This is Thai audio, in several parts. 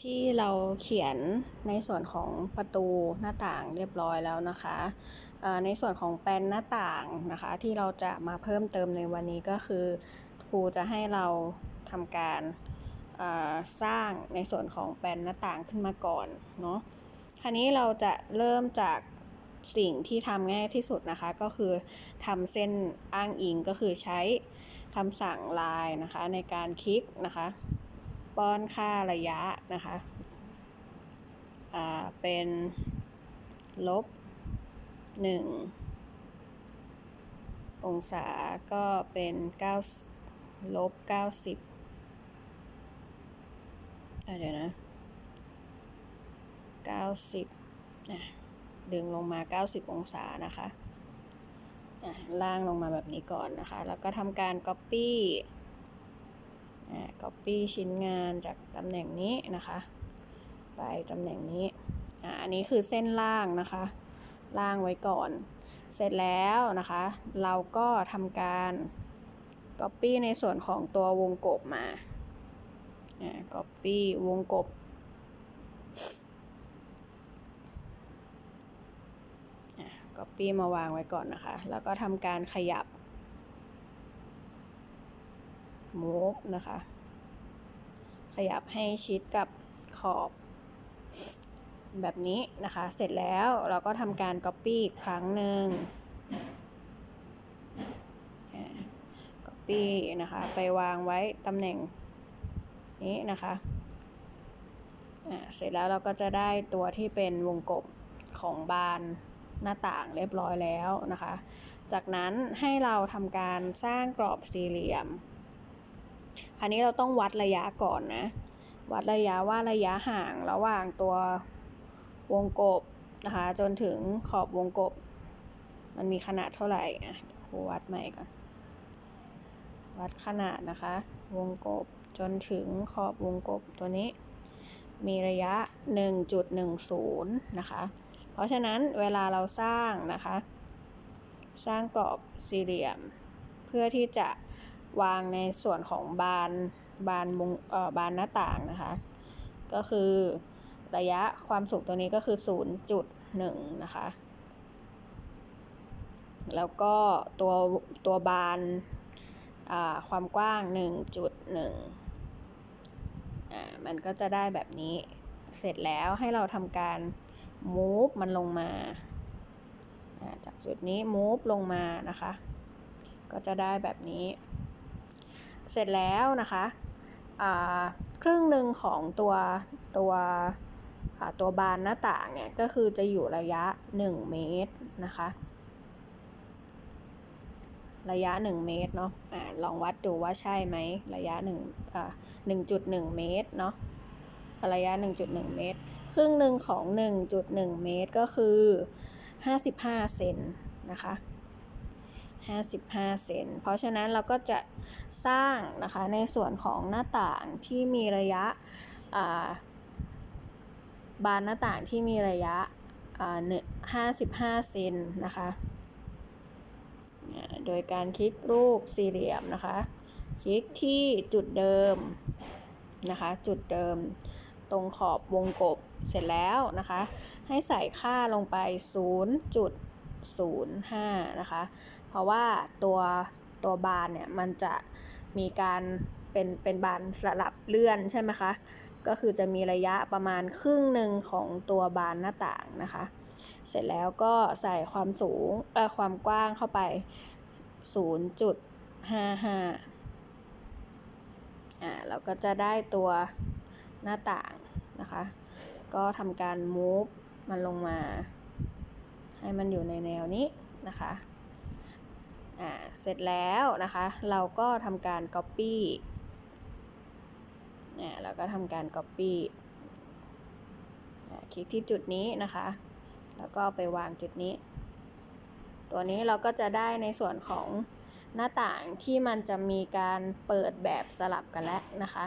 ที่เราเขียนในส่วนของประตูหน้าต่างเรียบร้อยแล้วนะคะในส่วนของแปลนหน้าต่างนะคะ ที่เราจะมาเพิ่มเติมในวันนี้ก็คือ ครูจะให้เราทำการสร้างในส่วนของแปลนหน้าต่างขึ้นมาก่อนเนาะคราวนี้เราจะเริ่มจากสิ่งที่ทำง่ายที่สุดนะคะ ก็คือทำเส้นอ้างอิงก็คือใช้คำสั่ง line นะคะในการคลิกนะคะ ป้อนค่าระยะนะคะอ่าเป็นลบหนึ่งองศาก็เป็นเก้าลบเก้าสิบเดี๋ยวนะเก้าสิบอะดึงลงมาเก้าสิบองศานะคะอะล่างลงมาแบบนี้ก่อนนะคะ แล้วก็ทำการ copy copy ชิ้นงานจากตำแหน่งนี้นะคะ ไปตำแหน่งนี้อ่าอันนี้คือเส้นล่างนะคะ ล่างไว้ก่อน เสร็จแล้วนะคะ เราก็ทำการ copy ในส่วนของตัววงกบมาอ่า copy วงกบอ่า copy มาวางไว้ก่อนนะคะ แล้วก็ทำการขยับ move นะคะ ขยับให้ชิดกับขอบแบบนี้นะคะ เสร็จแล้วเราก็ทำการ Copy อีกครั้งหนึ่ง Copy นะคะ ไปวางไว้ตำแหน่งนี้นะคะเสร็จแล้วเราก็จะได้ตัวที่เป็นวงกบของบานหน้าต่างเรียบร้อยแล้วนะคะ จากนั้นให้เราทำการสร้างกรอบสี่เหลี่ยม คราวนี้เราต้องวัดระยะก่อนนะ วัดระยะว่าระยะห่างระหว่างตัววงกบนะคะ จนถึงขอบวงกบ มันมีขนาดเท่าไหร่อะเดี๋ยวครูวัดใหม่ก่อน วัดขนาดนะคะ วงกบจนถึงขอบวงกบตัวนี้ มีระยะ 1.10 นะคะ เพราะฉะนั้นเวลาเราสร้างนะคะ สร้างกรอบสี่เหลี่ยม เพื่อที่จะ วางในส่วนของบานบานมุงเอ่อบานหน้าต่างนะคะ ก็คือระยะความสูงตัวนี้ก็คือ 0.1 นะคะ แล้วก็ตัวตัวบานความกว้าง 1.1อ่ามันก็จะได้แบบนี้ เสร็จแล้วให้เราทำการ move มันลงมาอ่าจากจุดนี้ move ลงมานะคะ ก็จะได้แบบนี้ เสร็จแล้วนะคะครึ่งหนึ่งของตัวตัวตัวบานหน้าต่างเนี่ยก็คือจะอยู่ระยะ 1 เมตรนะคะ ระยะ 1 เมตรเนาะอะลองวัดดูว่าใช่ไหมระยะ1อ่า1.1 เมตรเนาะระยะ 1.1 เมตร ครึ่งหนึ่งของ 1.1 เมตรก็คือ 55 เซนนะคะ 55 เซน เพราะฉะนั้นเราก็จะสร้างนะคะในส่วนของหน้าต่างที่มีระยะบานหน้าต่างที่มีระยะ55 เซนนะคะ โดยการคลิกรูปสี่เหลี่ยมนะคะ คลิกที่จุดเดิมนะคะ จุดเดิมตรงขอบวงกบเสร็จแล้วนะคะ ให้ใส่ค่าลงไป 0.05 นะคะ เพราะว่าตัวตัวบานเนี่ยมันจะมีการเป็นเป็นบานสลับเลื่อนใช่ไหมคะ ก็คือจะมีระยะประมาณครึ่งหนึ่งของตัวบานหน้าต่างนะคะ เสร็จแล้วก็ใส่ความสูงเอ่อความกว้างเข้าไป 0.55 อ่าเราก็จะได้ตัวหน้าต่างนะคะ ก็ทำการ move มันลงมา ให้มันอยู่ในแนวนี้นะคะอ่าเสร็จแล้วนะคะ เราก็ทำการ copy อ่าเราก็ทำการ copy คลิกที่จุดนี้นะคะ แล้วก็ไปวางจุดนี้ ตัวนี้เราก็จะได้ในส่วนของหน้าต่างที่มันจะมีการเปิดแบบสลับกันแล้วนะคะ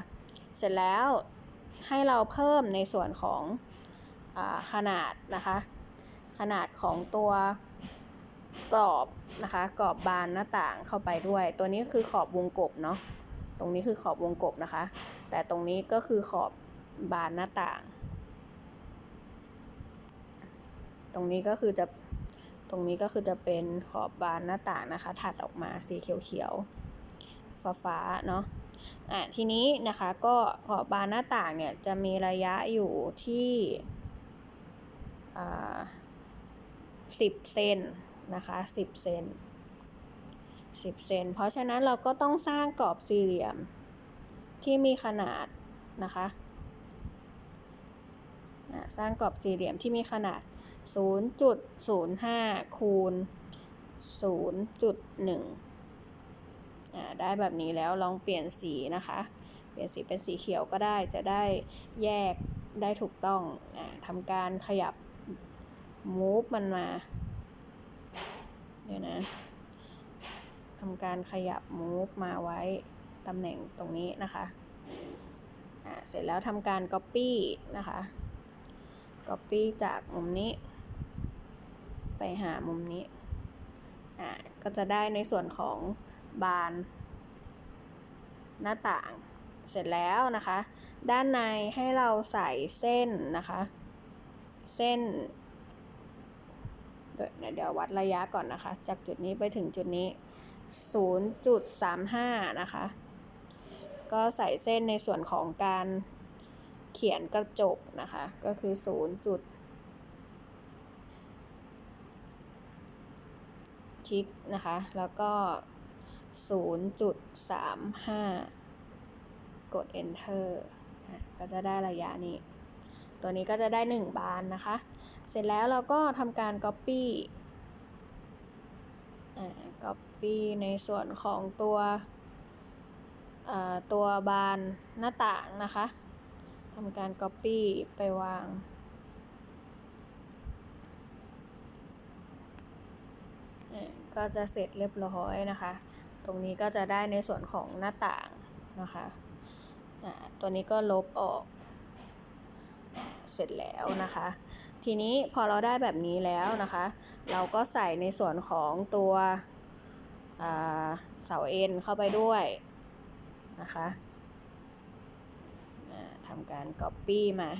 เสร็จแล้วให้เราเพิ่มในส่วนของอขนาดนะคะ ขนาดของตัวกรอบนะคะกรอบบานหน้าต่างเข้าไปด้วย ตัวนี้คือขอบวงกบเนาะตรงนี้คือขอบวงกบนะคะ แต่ตรงนี้ก็คือขอบบานหน้าต่าง ตรงนี้ก็คือจะตรงนี้ก็คือจะเป็นขอบบานหน้าต่างนะคะ ถัดออกมาสีเขียวๆฟ้าฟ้าๆเนาะอะทีนี้นะคะก็ขอบบานหน้าต่างเนี่ยจะมีระยะอยู่ที่อ่า สิบเซนนะคะสิบเซนสิบเซนเพราะฉะนั้นเราก็ต้องสร้างกรอบสี่เหลี่ยมที่มีขนาดนะคะ สร้างกรอบสี่เหลี่ยมที่มีขนาด 0.05 คูณ 0.1อ่าได้แบบนี้แล้วลองเปลี่ยนสีนะคะ เปลี่ยนสีเป็นสีเขียวก็ได้จะได้แยกได้ถูกต้องอทำการขยับ move มันมา เดี๋ยวนะทำการขยับ move มาไว้ตำแหน่งตรงนี้นะคะอ่าเสร็จแล้วทำการ copy นะคะ copy จากมุมนี้ ไปหามุมนี้อ่าก็จะได้ในส่วนของบานหน้าต่างเสร็จแล้วนะคะ ด้านในให้เราใส่เส้นนะคะ เส้น เดี๋ยววัดระยะก่อนนะคะ จากจุดนี้ไปถึงจุดนี้ 0.35 นะคะ ก็ใส่เส้นในส่วนของการเขียนกระจกนะคะ ก็คือ 0. จุดคลิกนะคะ แล้วก็ 0.35 กด enter อะก็จะได้ระยะนี้ ตัวนี้ก็จะได้ 1 บานนะคะ เสร็จแล้วเราก็ทำการ copy copy ในส่วนของตัวตัวบานหน้าต่างนะคะทำการ Copy ไปวาง ก็จะเสร็จเรียบร้อยนะคะ ตรงนี้ก็จะได้ในส่วนของหน้าต่างนะคะตัวนี้ก็ลบออก เสร็จแล้วนะคะ ทีนี้พอเราได้แบบนี้แล้วนะคะ เราก็ใส่ในส่วนของตัวเสาเอ็นเข้าไปด้วยนะคะทำการ Copy มา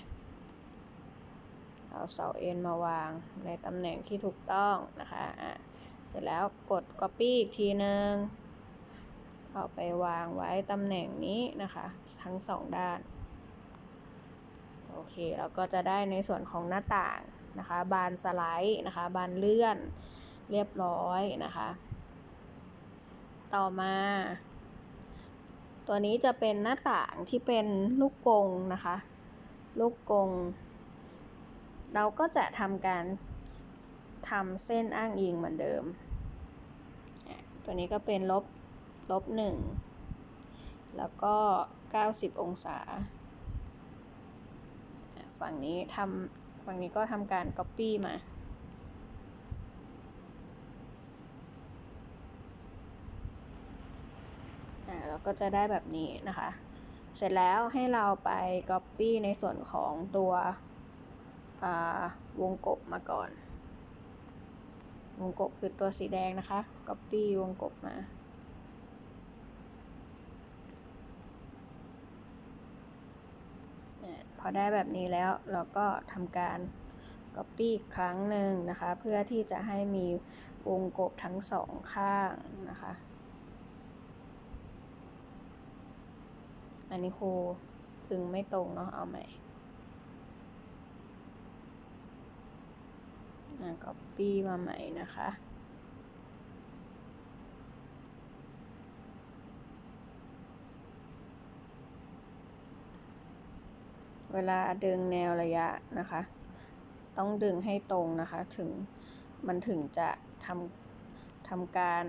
เอาเสาเอ็นมาวางในตำแหน่งที่ถูกต้องนะคะะเสร็จแล้วกด Copy อีกทีนึงเอาไปวางไว้ตำแหน่งนี้นะคะ ทั้งสองด้าน โอเคเราก็จะได้ในส่วนของหน้าต่างนะคะ บานสไลด์นะคะ บานเลื่อนเรียบร้อยนะคะ ต่อมา ตัวนี้จะเป็นหน้าต่างที่เป็นลูกกงนะคะ ลูกกง เราก็จะทำการทำเส้นอ้างอิงเหมือนเดิม ตัวนี้ก็เป็นลบลบหนึ่งแล้วก็ 90 องศา ฝั่งนี้ทำฝั่งนี้ก็ทำการ Copy มาก็จะได้แบบนี้นะคะ เสร็จแล้วให้เราไป Copy ในส่วนของตัววงกบมาก่อน วงกบคือตัวสีแดงนะคะ Copy วงกบมา พ อได้แบบนี้แล้วเราก็ทำการ Copy อีกครั้งหนึ่งนะคะ เพื่อที่จะให้มีวงกบทั้งสองข้างนะคะ อันนี้ครูพึงไม่ตรงเนาะเอาใหม่อ่า copy มาใหม่นะคะ เวลาดึงแนวระยะนะคะ ต้องดึงให้ตรงนะคะถึงมันถึงจะทำทำการ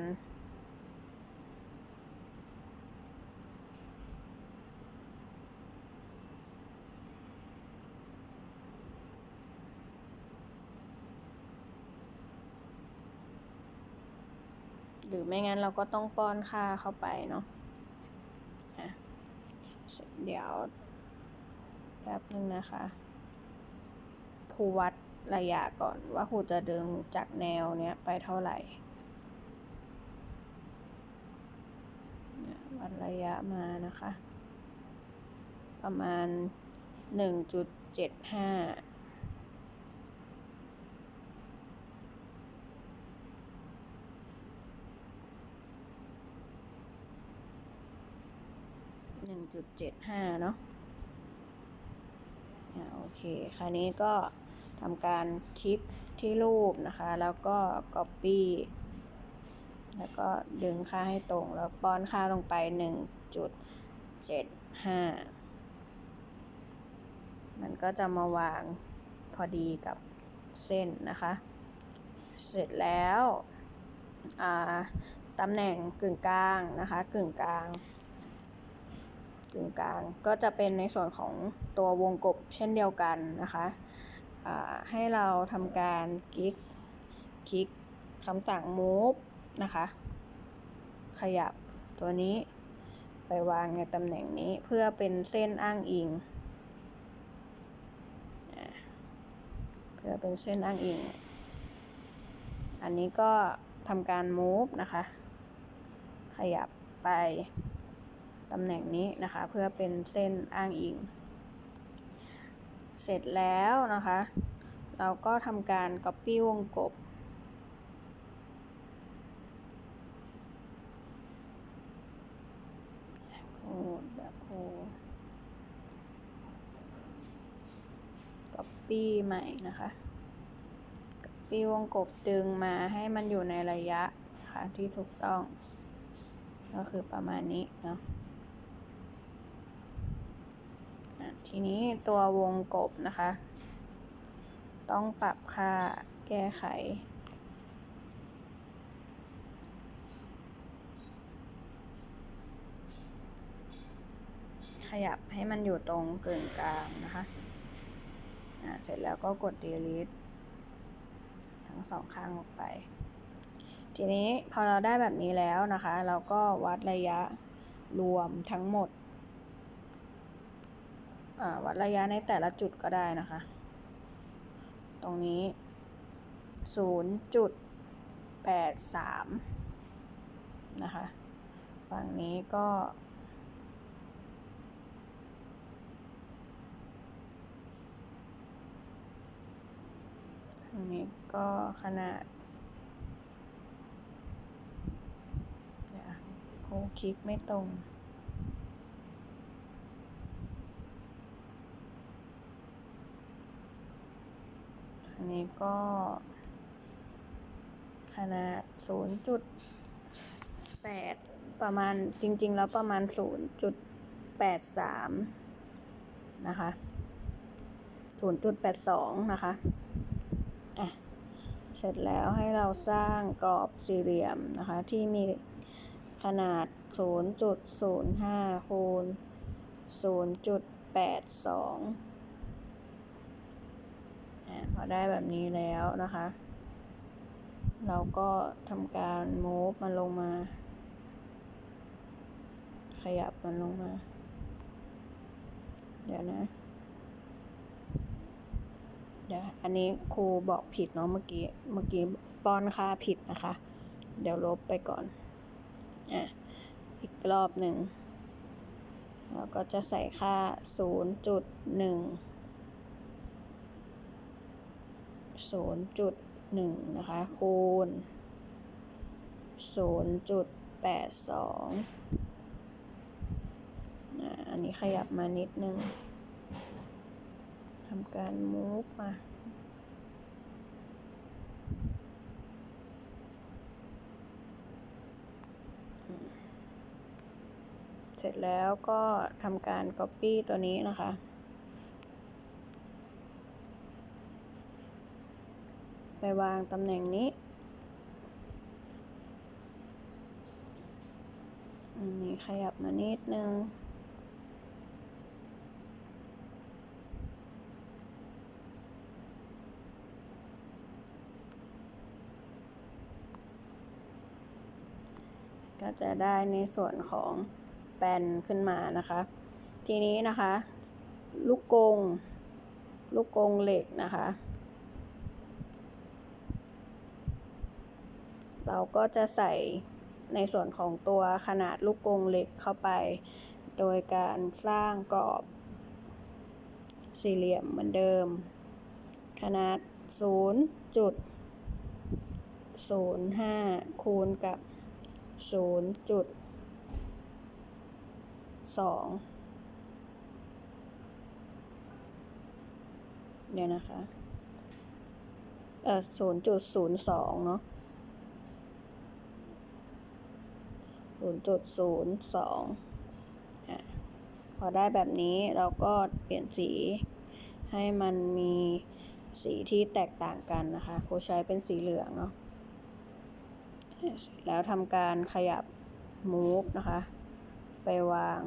หรือไม่งั้นเราก็ต้องป้อนค่าเข้าไปเนาะ เดี๋ยว ป๊บนึงนะคะครูวัดระยะก่อนว่าครูจะดึงจากแนวเนี้ยไปเท่าไหร่วัดระยะมานะคะ ประมาณหนึ่งจุดเจ็ดห้าหนึ่งจุดเจ็ดห้าเนาะ เค คราวนี้ก็ทำการคลิกที่รูปนะคะ แล้วก็ Copy แล้วก็ดึงค่าให้ตรง แล้วป้อนค่าลงไป 1.75 มันก็จะมาวางพอดีกับเส้นนะคะ เสร็จแล้วตำแหน่งกึ่งกลางนะคะ กึ่งกลาง กึ่งกลาง ก็จะเป็นในส่วนของตัววงกบเช่นเดียวกันนะคะให้เราทำการคลิกคลิกคำสั่ง move นะคะ ขยับตัวนี้ไปวางในตำแหน่งนี้เพื่อเป็นเส้นอ้างอิง เพื่อเป็นเส้นอ้างอิง อันนี้ก็ทำการ move นะคะ ขยับไป ตำแหน่งนี้นะคะ เพื่อเป็นเส้นอ้างอิง เสร็จแล้วนะคะ เราก็ทำการ copy วงกบก๊อปปี้ใหม่นะคะก๊อปปี้วงกบดึงมาให้มันอยู่ในระยะะคะที่ถูกต้อง ก็คือประมาณนี้เนาะอะ ทีนี้ตัววงกบนะคะ ต้องปรับค่าแก้ไข ขยับให้มันอยู่ตรงกึ่งกลางนะคะะเสร็จแล้วก็กด delete ทั้งสองข้างออกไป ทีนี้พอเราได้แบบนี้แล้วนะคะ เราก็วัดระยะรวมทั้งหมด วัดระยะในแต่ละจุดก็ได้นะคะ ตรงนี้ 0.83 นะคะ ฝั่งนี้ก็อันนี้ก็ขนาดเดี๋ยวโคคลิกไม่ตรง อั นี้ก็ ขนาด 0.8 ประมาณจริง ๆ แล้วประมาณ 0.83 นะคะ 0.82 นะคะอะเสร็จแล้วให้เราสร้างกรอบสี่เหลี่ยมนะคะ ที่มีขนาด 0.05คูณ0.82 อะพอได้แบบนี้แล้วนะคะ เราก็ทำการ move มันลงมา ขยับมันลงมา เดี๋ยวนะเดี๋ยวอันนี้ครูบอกผิดเนาะเมื่อกี้ เมื่อกี้ป้อนค่าผิดนะคะ เดี๋ยวลบไปก่อน อะ อีกรอบหนึ่ง เราก็จะใส่ค่า 0.1 0.1 นะคะ คูณ 0.82อะอันนี้ขยับมานิดนึงทำการ move มาเสร็จแล้วก็ทำการ copy ตัวนี้นะคะ ไป วางตำแหน่งนี้อันนี้ขยับมานิดนึง ก็จะได้ในส่วนของแปนขึ้นมานะคะ ทีนี้นะคะ ลูกกง ลูกกงเหล็กนะคะ เราก็จะใส่ในส่วนของตัวขนาดลูกกรงเหล็กเข้าไป โดยการสร้างกรอบสี่เหลี่ยมเหมือนเดิม ขนาด0จุด05 คูณกับ0จุด2เดี๋ยวนะคะ เอ่อ 0.02 เนาะ 0.02อะพอได้แบบนี้เราก็เปลี่ยนสี ให้มันมีสีที่แตกต่างกันนะคะครูใช้เป็นสีเหลืองเนาะแล้วทำการขยับ move นะคะ ไปวาง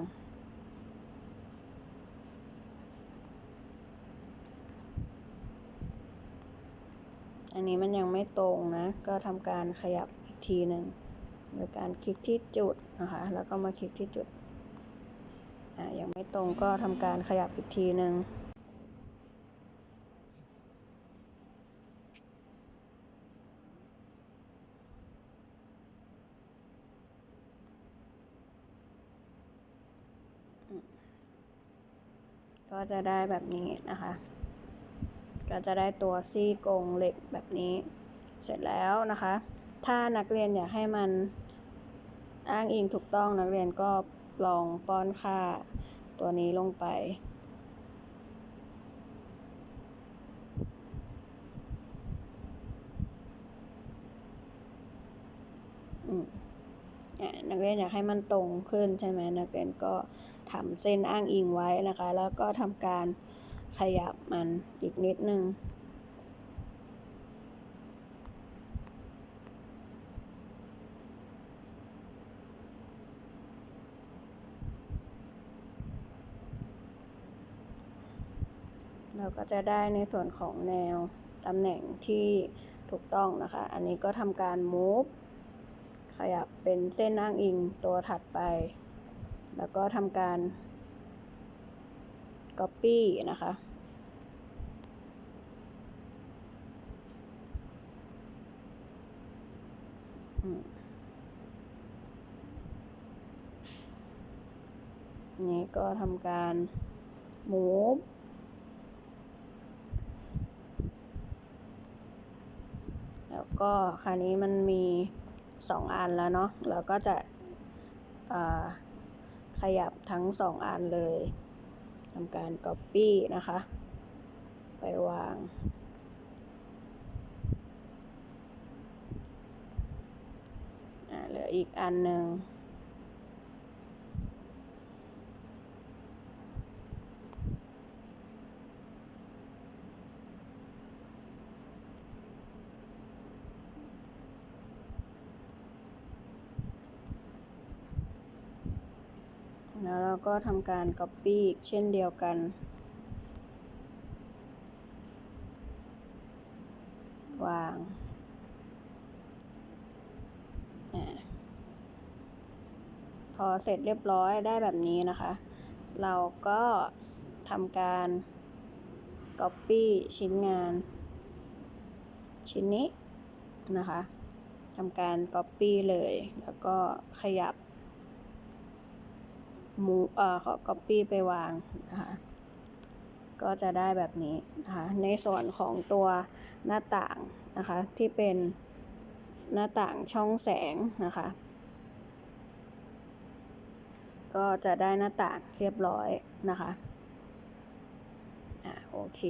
อันนี้มันยังไม่ตรงนะ ก็ทำการขยับอีกทีหนึ่ง โดยการคลิกที่จุดนะคะ แล้วก็มาคลิกที่จุดอ่ายังไม่ตรงก็ทำการขยับอีกทีหนึ่งก็จะได้แบบนี้นะคะ ก็จะได้ตัวซี่กงเหล็กแบบนี้ เสร็จแล้วนะคะ ถ้านักเรียนอยากให้มัน อ้างอิงถูกต้องนักเรียนก็ลองป้อนค่าตัวนี้ลงไปอืมนักเรียนอยากให้มันตรงขึ้นใช่ไหมนักเรียนก็ทำเส้นอ้างอิงไว้นะคะ แล้วก็ทำการขยับมันอีกนิดนึง เราก็จะได้ในส่วนของแนวตำแหน่งที่ถูกต้องนะคะ อันนี้ก็ทำการ move ขยับเป็นเส้นอ้างอิงตัวถัดไป แล้วก็ทำการ copy นะคะ นี่ก็ทำการ move แล้ว ก็คราวนี้มันมีสองอันแล้วเนาะเราก็จะขยับทั้งสองอันเลยทำการ Copy นะคะ ไปวาง เหลืออีกอันหนึ่ง แล้วเราก็ทำการ Copy อีกเช่นเดียวกัน วางพอเสร็จเรียบร้อยได้แบบนี้นะคะ เราก็ทำการ Copy ชิ้นงาน ชิ้นนี้นะคะทำการ Copy เลย แล้วก็ขยับ มูเอ่อขอ copy ไปวางนะคะก็จะได้แบบนี้นะคะในส่วนของตัวหน้าต่างนะคะที่เป็นหน้าต่างช่องแสงนะคะ ก็จะได้หน้าต่างเรียบร้อยนะคะอ่าโอเค